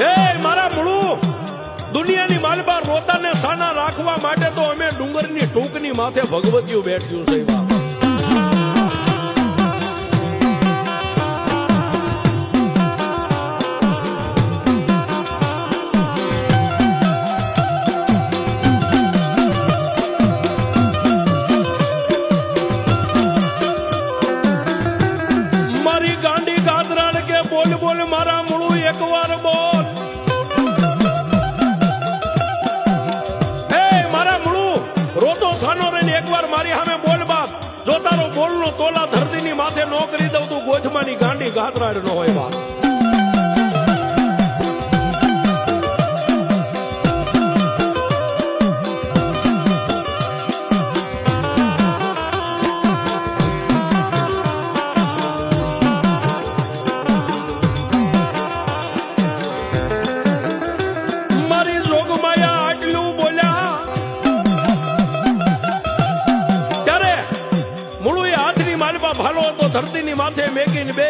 એ મારા મૂળું, દુનિયાની માલબા રોતાને સાના રાખવા માટે તો અમે ડુંગરની ટૂંકની માથે ભગવતીઓ બેઠ્યું છે મારી ગાંડી ગાદરાણ કે બોલ બોલ મારા મૂળું, એકવાર બોલ. રોતો સાનો એકવાર મારી સામે બોલ બાપ. જો તારો બોલનો તોલા ધરતીની માથે નો કરી દઉં તું ગોઠમાની ગાંડી ગાતરાડ નો હોય બાપ. ભાલો તો ધરતીની માથે મેકીને બે